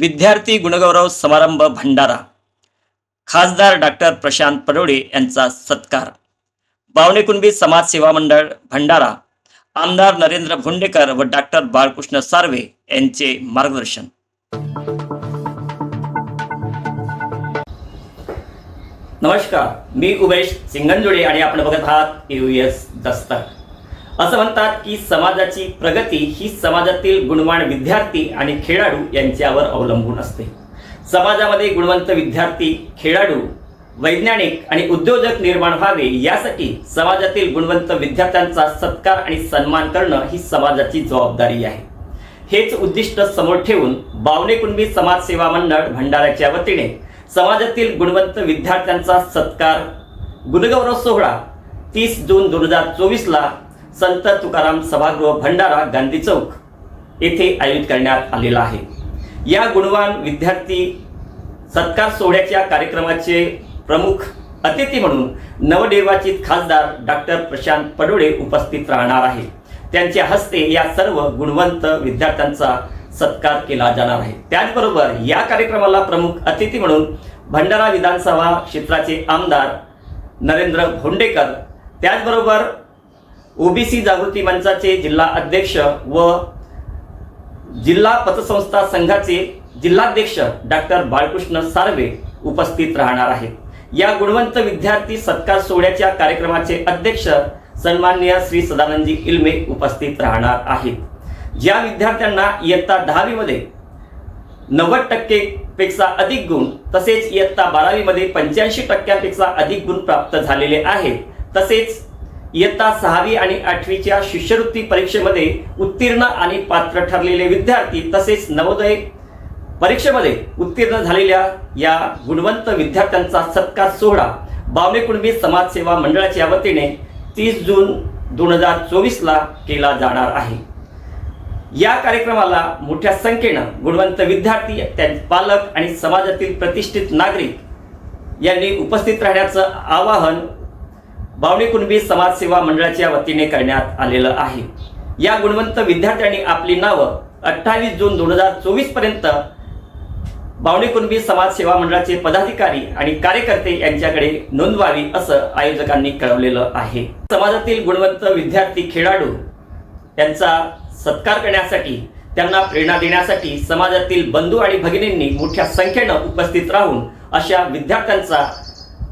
विद्यार्थी गुणगौरव समारंभ भंडारा. खासदार डॉक्टर प्रशांत पडोळे यांचा सत्कार. बावणे कुणबी समाज सेवा मंडळ भंडारा. आमदार नरेंद्र भोंडेकर व डॉक्टर बाळकृष्ण सार्वे यांचे मार्गदर्शन. नमस्कार मी उमेश सिंगनजोडे आणि आपण बघत आहात यू एस दस्तक. असं म्हणतात की समाजाची प्रगती ही समाजातील गुणवान विद्यार्थी आणि खेळाडू यांच्यावर अवलंबून असते. समाजामध्ये गुणवंत विद्यार्थी खेळाडू वैज्ञानिक आणि उद्योजक निर्माण व्हावे यासाठी समाजातील गुणवंत विद्यार्थ्यांचा सत्कार आणि सन्मान करणं ही समाजाची जबाबदारी आहे. हेच उद्दिष्ट समोर ठेवून बावने कुणबी समाजसेवा मंडळ भंडाऱ्याच्या वतीने समाजातील गुणवंत विद्यार्थ्यांचा सत्कार गुणगौरव सोहळा तीस जून दोन हजार चोवीसला संत तुकाराम सभागृह भंडारा गांधी चौक येथे आयोजित करण्यात आलेला आहे. या गुणवान विद्यार्थी सत्कार सोहळ्याच्या कार्यक्रमाचे प्रमुख अतिथी म्हणून नवनिर्वाचित खासदार डॉक्टर प्रशांत पडोळे उपस्थित राहणार आहे. त्यांच्या हस्ते या सर्व गुणवंत विद्यार्थ्यांचा सत्कार केला जाणार आहे. त्याचबरोबर या कार्यक्रमाला प्रमुख अतिथी म्हणून भंडारा विधानसभा क्षेत्राचे आमदार नरेंद्र भोंडेकर त्याचबरोबर ओबीसी जागृती मंचाचे जिल्हा अध्यक्ष व जिल्हा पतसंस्था संघाचे जिल्हाध्यक्ष डॉक्टर बाळकृष्ण सार्वे उपस्थित राहणार आहेत. या गुणवंत विद्यार्थी सत्कार सोहळ्याच्या कार्यक्रमाचे अध्यक्ष सन्माननीय श्री सदानंदजी इल्मे उपस्थित राहणार आहेत. ज्या विद्यार्थ्यांना इयत्ता दहावीमध्ये नव्वद टक्केपेक्षा अधिक गुण तसेच इयत्ता बारावीमध्ये पंच्याऐंशी टक्क्यांपेक्षा अधिक गुण प्राप्त झालेले आहेत तसेच इयत्ता सहावी आणि आठवीच्या शिष्यवृत्ती परीक्षेमध्ये उत्तीर्ण आणि पात्र ठरलेले विद्यार्थी तसेच नवोदय परीक्षेमध्ये उत्तीर्ण झालेल्या या गुणवंत विद्यार्थ्यांचा सत्कार सोहळा बावणे कुणबी समाजसेवा मंडळाच्या वतीने तीस जून दोन हजार चोवीसला केला जाणार आहे. या कार्यक्रमाला मोठ्या संख्येनं गुणवंत विद्यार्थी त्यांचे पालक आणि समाजातील प्रतिष्ठित नागरिक यांनी उपस्थित राहण्याचं आवाहन बावणी कुणबी समाजसेवा मंडळाच्या वतीने करण्यात आलेलं आहे. या गुणवंत विद्यार्थ्यांनी आपली नावं अठ्ठावीस जून दोन हजार चोवीसपर्यंत बावणी कुणबी समाजसेवा मंडळाचे पदाधिकारी आणि कार्यकर्ते यांच्याकडे नोंदवावी असं आयोजकांनी कळवलेलं आहे. समाजातील गुणवंत विद्यार्थी खेळाडू यांचा सत्कार करण्यासाठी त्यांना प्रेरणा देण्यासाठी समाजातील बंधू आणि भगिनींनी मोठ्या संख्येनं उपस्थित राहून अशा विद्यार्थ्यांचा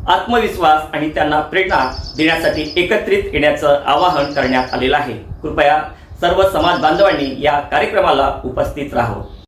आत्मविश्वास आणि त्यांना प्रेरणा देण्यासाठी एकत्रित येण्याचं आवाहन करण्यात आलेलं आहे. कृपया सर्व समाज बांधवांनी या कार्यक्रमाला उपस्थित राहावं